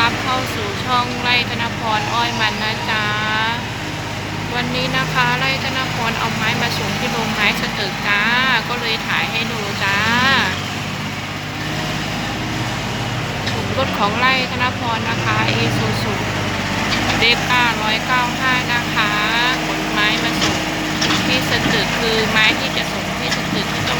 รับเข้าสู่ช่องไร่ธนพรอ้อยมันนะจ๊ะ วันนี้นะคะไร่ธนพรเอาไม้มาส่งที่โรงไม้สตึกจ้า ก็เลยถ่ายให้ดูจ้าถุงรถของไร่ธนพรนะคะเอซูซูเดก้าร้อยเก้าห้านะคะขนไม้มาส่งที่สตึกคือไม้ที่จะส่งที่สตึกก็ต้อง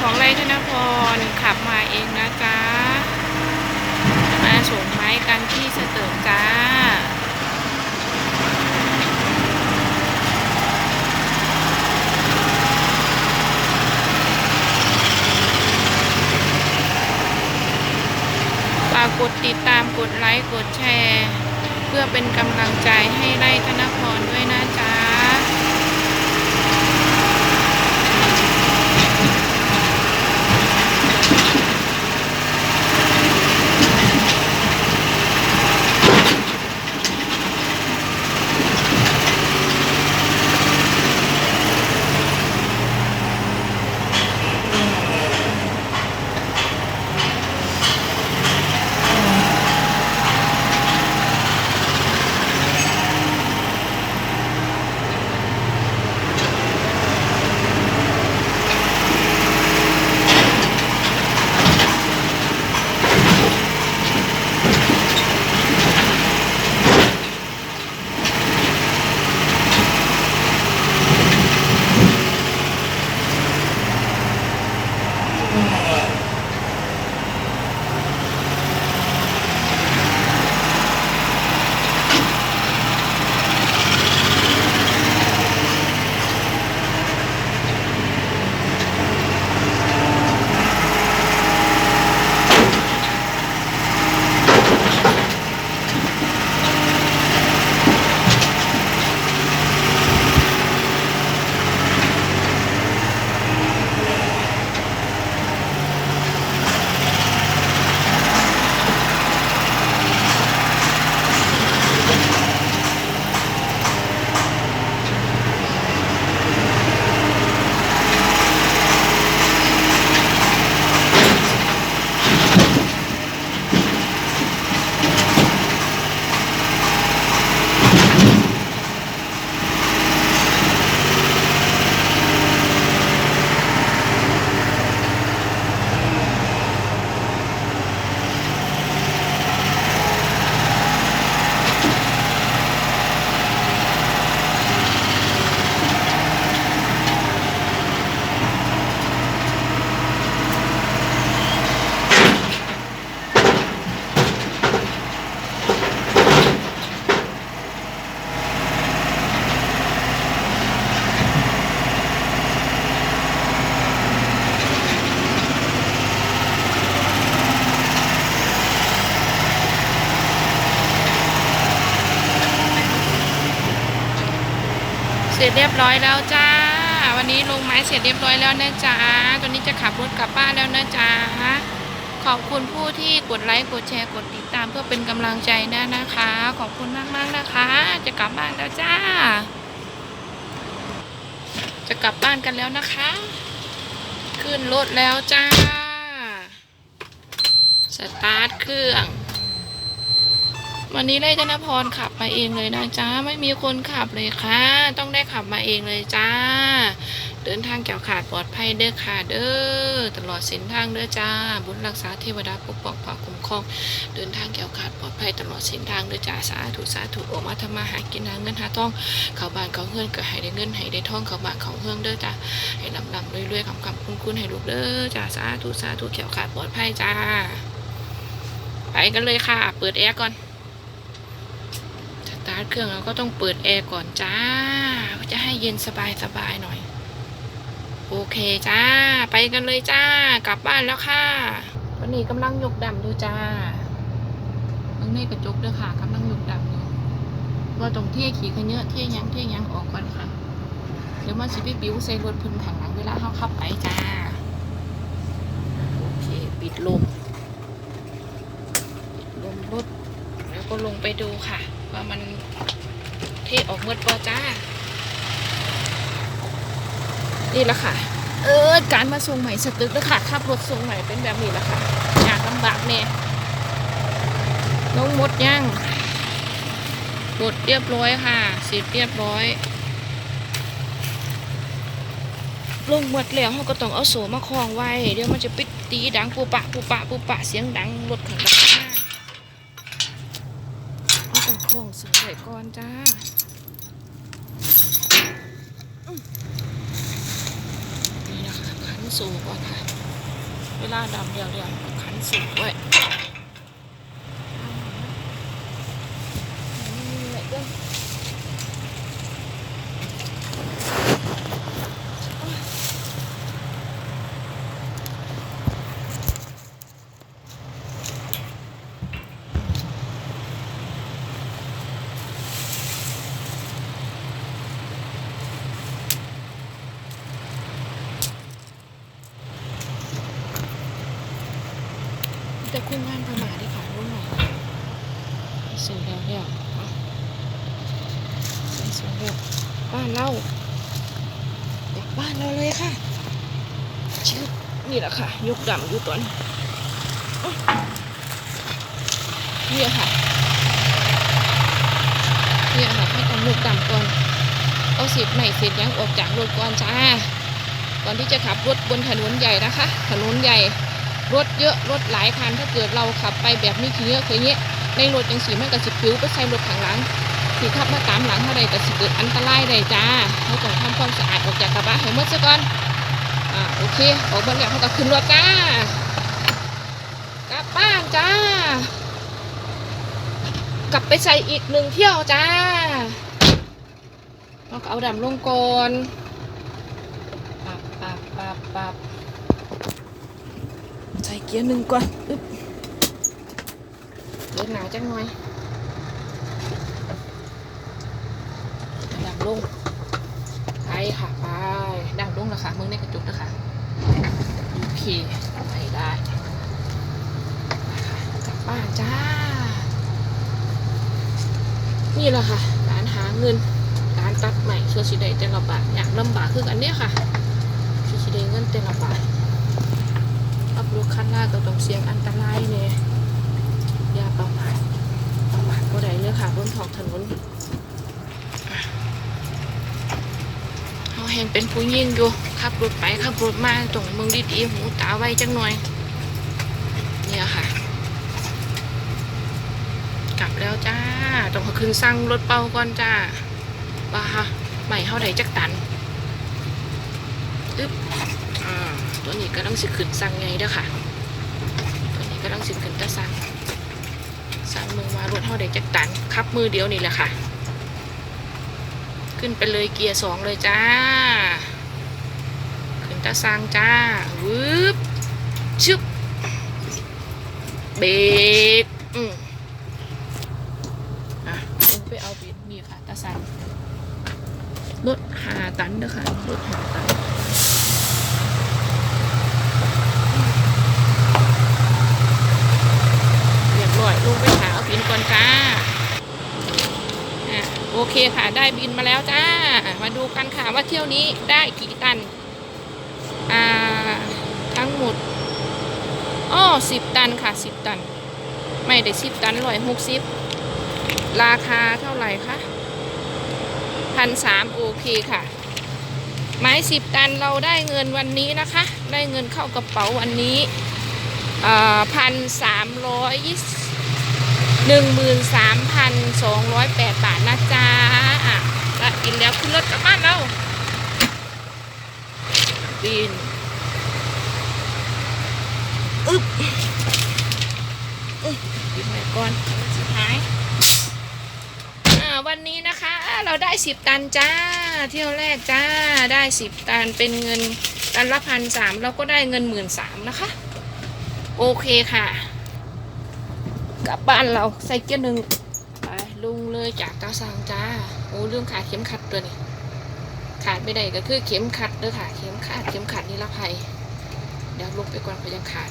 ของไรธนพรขับมาเองนะจ๊ะมาส่งไม้กันที่สตึกจ้าฝากกดติดตามกดไลค์กดแชร์ เพื่อเป็นกำลังใจให้ไรธนพร สร็จเรียบร้อยแล้วจ้า วันนี้ลงไม้เสร็จเรียบร้อยแล้วนะจ๊ะตอนนี้จะขับรถกลับบ้านแล้วนะจ๊ะขอบคุณผู้ที่กดไลค์กดแชร์กดติดตามเพื่อเป็นกำลังใจนะนะคะ ขอบคุณมากๆนะคะ จะกลับบ้านแล้วจ้า จะกลับบ้านกันแล้วนะคะ ขึ้นรถแล้วจ้า สตาร์ทเครื่อง วันนี้ได้ธนพรขับมาเองเลยนะจ้าไม่มีคนขับเลยค่ะ ต้องได้ขับมาเองเลยจ้า เดินทางแก้วขาดปลอดภัยเด้อค่ะเด้อตลอดเส้นทางเด้อจ้า บุญรักษาเทวดาปกป้องปกคุ้มครองเดินทางแก้วขาดปลอดภัยตลอดเส้นทางเด้อจ้าสาธุสาธุออมาทำมาหากินหาเงินหาทองเขาบ้านเขาเฮือนก็ให้ได้เงินให้ได้ทองเขาบ้านเขาเฮือนเด้อจ้าให้ลำลำรวยๆคำคำคุ้นคุ้นให้ลูกเด้อจ้าสาธุสาธุแก้วขาดปลอดภัยจ้าไปกันเลยค่ะ เปิดแอร์ก่อน ร์ทเครื่องเราก็ต้องเปิดแอร์ก่อนจ้า จะให้เย็นสบายสบายๆหน่อย โอเคจ้า ไปกันเลยจ้า กลับบ้านแล้วค่ะ วันนี้กำลังยกดำดูจ้ามื่อในกระจกเด้อค่ะกำลังยกดำอยู่ว่าตรงเที่ยขี่ขยเยอะเที่ยยังเที่ยยังออกก่อนค่ะ เดี๋ยวมาสิพี่บิ้วใส่รถพื้นถังหลังเวลาเขาขับไปจ้า โอเค ปิดลมปิดลมรถแล้ว ก็ลงไปดูค่ะ ว่ามันเทออกเมื่อปอจ้า นี่แหละค่ะ เออการมาส่งใหม่สตึกแล้วค่ะขับรถส่งใหม่เป็นแบบนี้แหละค่ะยากลำบากแน่น้องมดย่างกดเรียบร้อยค่ะสิบเรียบร้อยลงหมดแล้วเขาก็ต้องเอาโสมาคล้องไว้ เดี๋ยวมันจะปิดตีดังปูปะปูปะปูปะเสียงดังรถขังดังมาก เอาต้องคล้องสูงไว้ ก่อนจ้ามนี่นะคะขันสูงก่อนค่ะ เวลาดำเดียวเดียวก็ขันสูงไว้ยแหละเด้อ แต่คุณงานประมาทที่ค่ะรุ่นใหม่สูงแล้วเดียวเอาใส่สูงแล้วบ้านเราเด็กบ้านเราเลยค่ะชื่อนี่แหละค่ะ ยกดำอยู่ตัวนี้อุ๊ยเนี่ยค่ะเนี่ยค่ะให้ต้องยกดำก่อนเอาเศษใหม่เศษหยังออกจากรถก่อนจ้าก่อนที่จะขับรถบนถนนใหญ่นะคะ ถนนใหญ่ รถเยอะรถหลายคันถ้าเกิดเราขับไปแบบนี้ขี้เยอะเคยเงี้ยในรถยังสีมันกับสิบผิวไปใส่รถข้างหลังสีขับมาตามหลังเท่าใดก็สิเกิดอันตรายได้จ้าเราต้องทำความสะอาดออกจากกระบะให้หมดซะก่อนอ่าโอเคออกมาแล้วเขาก็ขึ้นรถจ้ากลับบ้านจ้ากลับไปใส่อีกหนึ่งเที่ยวจ้าเราก็เอาดำลงก่อนปับปับปับปับ กียร์หนึ่งก่อนอึ๊บเดินหนาจังหน่อยดับลงไปค่ะไปดับลงแล้วค่ะมึงในกระจกนะคะโอเคไปได้ไกลับบ้านจ้า นี่แหละค่ะการหาเงินการตัดใหม่เชื่อสิได้แต่ละบาทอยากลำบากคือกันเนี่ยค่ะเชื่อสิได้เงินแต่ละบาท รถคันหน้าก็ต้องเสี่ยงอันตรายเนี่ยอย่าประมาทประมาทก็ได้เลยค่ะบนท้องถนนเขาเห็นเป็นผู้หญิงอยู่ขับรถไปขับรถมาตรงมึงดีๆหูตาไวจังหน่อย เนี่ยค่ะ กลับแล้วจ้าต้องขึ้นสั่งรถเป่าก่อนจ้าว่าใหม่เท่าไหจักตันอึ๊บอ่า ตัวนี้ก็ต้องสิขึ้นสั่งไงเด้อค่ะ ตัวนี้ก็ต้องสิขึ้นตะสั่งสั่งมือมารถเท่าเด็กจักตันคับมือเดียวนี่แหละค่ะ ขึ้นไปเลยเกียร์สองเลยจ้า ขึ้นตะสั่งจ้าวืบชึบเบรกอืมอะไปเอาบิดนี่ค่ะตะสั่งรถหาตันเด้อค่ะรถหาตัน ร่อยลุงไปหาเอาบินก่อนจ้าโอเคค่ะได้บินมาแล้วจ้า มาดูกันค่ะว่าเที่ยวนี้ได้กี่ตัน อ่า ทั้งหมดอ้อสิบตันค่ะสิบตัน ไม่ได้สิบตันร้อยหกสิบราคาเท่าไหร่คะพันสามโอเคค่ะ ไม้สิบตันเราได้เงินวันนี้นะคะ ได้เงินเข้ากระเป๋าวันนี้พันสามร้อยยี่สิบ 13,208 บาทนะจ๊ะอะละกินแล้วขึ้นรถกลับบ้านเราดินอึ๊บดินไปก่อนสุดท้ายวันนี้นะคะเราได้สิบตันจ้า เที่ยวแรกจ้าได้สิบตันเป็นเงินตันละพันสามเราก็ได้เงินหมื่นสามนะคะ โอเคค่ะ กลับบ้านเราใส่เกียร์หนึ่งไปลุงเลยจากตาสางจ้าโอ้เรื่องขาดเข็มขัดตัวนี้ขาดไม่ได้ก็คือเข็มขัดเด้อค่ะ เข็มขัดเข็มขัดนิรภัยเดี๋ยวลงไปก่อนเพราะยังขาด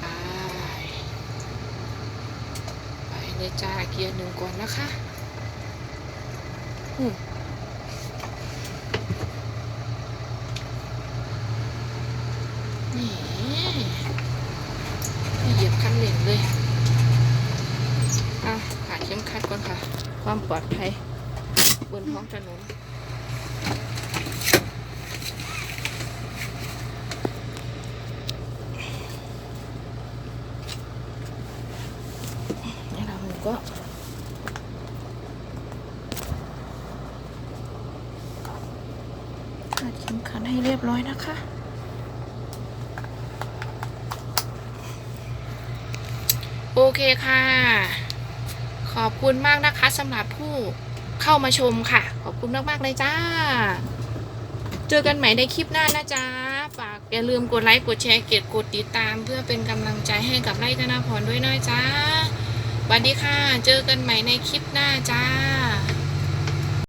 ไปไปเลยจ้าเกียร์หนึ่งก่อนนะคะอืมนี่ เหยียบคัน เลยอะขาดเข็มขัดก่อนค่ะ ความปลอดภัยบนท้องถนนนี่เราก็ขาดเข็มขัดให้เรียบร้อยนะคะ โอ เคค่ะ ขอบคุณมากนะคะสำหรับผู้เข้ามาชมค่ะ ขอบคุณมากๆเลยจ้า เจอกันใหม่ในคลิปหน้านะจ๊ะ ฝากอย่าลืมกดไลค์กดแชร์เกดกดติดตาม เพื่อเป็นกำลังใจให้กับไร่ธนาพรด้วยนะจ๊ะสวัสดีค่ะ เจอกันใหม่ในคลิปหน้าจ้า